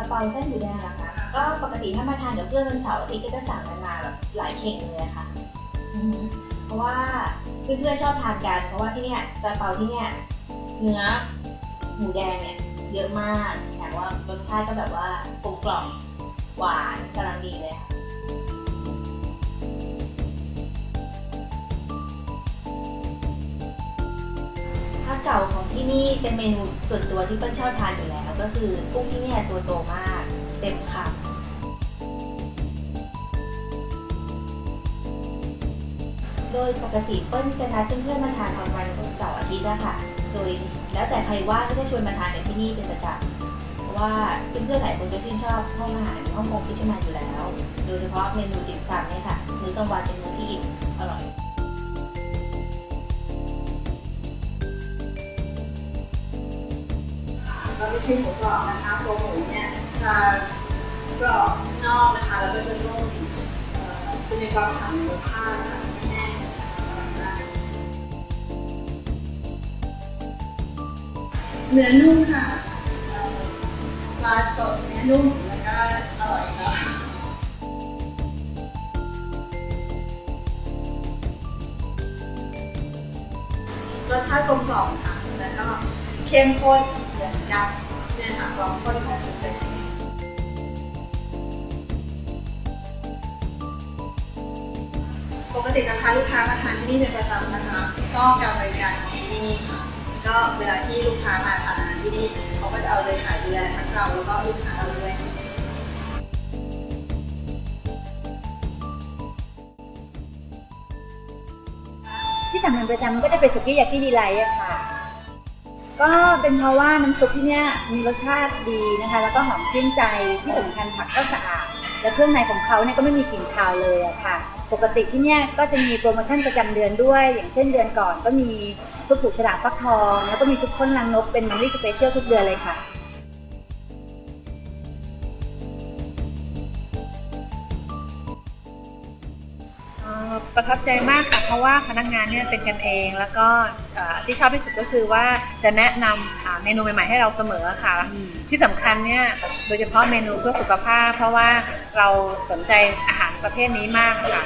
าเปาเส้นอยู่แดงนะคะ ก็ปกติถ้ามาทานกับเพื่อนวันเสาร์อาทิตย์ก็จะสั่งกันมาแบบหลายเข่งเลยะค่ะ เพราะว่าเพื่อนๆชอบทานกัน เพราะว่าที่เนี่ยซาลาเปาที่เนี่ยเนื้อหมูแดงเนี่ยเยอะมากแถมว่ารสชาติก็แบบว่ากลมกล่อม เก่าของที่นี่เป็นเมนูส่วนตัวที่เปิ้ลชอบทานอยู่แล้ว ก็คือกุ้งที่นี่ตัวโตมาก เต็มคำโดยปกติเปิ้ลจะนัดเพื่อนๆมาทานตอนวันเสาร์อาทิตย์อะค่ะ โดยแล้วแต่ใครว่างก็จะชวนมาทานกันที่นี่เป็นประจำเพราะว่าเพื่อนๆหลายคนก็ชื่นชอบห้องอาหารฮ่องกงพิชมาอยู่แล้ว โดยเฉพาะเมนูจิ๋มซำเนี่ยค่ะมื้อกลางวันเป็นมื้อที่อิ่มอร่อย ไม่ชิ้นหมูกรอบนะคะตัวหมูเนี่ยจะกรอบนอกนะคะแล้วก็จะนุ่มจะมีความฉ่ำรสชาติค่ะแน่นเนื้อนุ่มค่ะปลาสดเนื้อนุ่มแล้วก็อร่อยค่ะรสชาติกลมกล่อมค่ะ แล้วก็เข้มข้น เหมือนกับเนี่ยค่ะความข้นของซุปเป็นยังไงปกติจะพาลูกค้ามาทานที่นี่เป็นประจำนะคะชอบการบริการของที่นี่ค่ะ ก็เวลาที่ลูกค้ามาทานอาหารที่นี่เขาก็จะเอาใจใส่ดูแลทั้งเราแล้วก็ลูกค้าเราด้วยที่สั่งเป็นประจำมันก็จะเป็นสุกี้ยากิดีไลท์อะค่ะ ก็เป็นเพราะว่าน้ำซุปที่เนี่ยมีรสชาติดีนะคะ แล้วก็หอมชื่นใจที่สำคัญผักก็สะอาด และเครื่องในของเขาเนี่ยก็ไม่มีกลิ่นคาวเลยอะค่ะ ปกติที่เนี่ยก็จะมีโปรโมชั่นประจำเดือนด้วย อย่างเช่นเดือนก่อนก็มีซุปผูฉลามฟักทอง แล้วก็มีซุปข้นลังนกเป็นมันลี่สเปเชียลทุกเดือนเลยค่ะ ประทับใจมากค่ะเพราะว่าพนักงานเนี่ยเป็นกันเอง แล้วก็ที่ชอบที่สุดก็คือว่าจะแนะนำอ่าเมนูใหม่ ๆ ให้เราเสมอค่ะ ที่สำคัญเนี่ยโดยเฉพาะเมนูเพื่อสุขภาพ เพราะว่าเราสนใจอาหารประเภทนี้มากค่ะ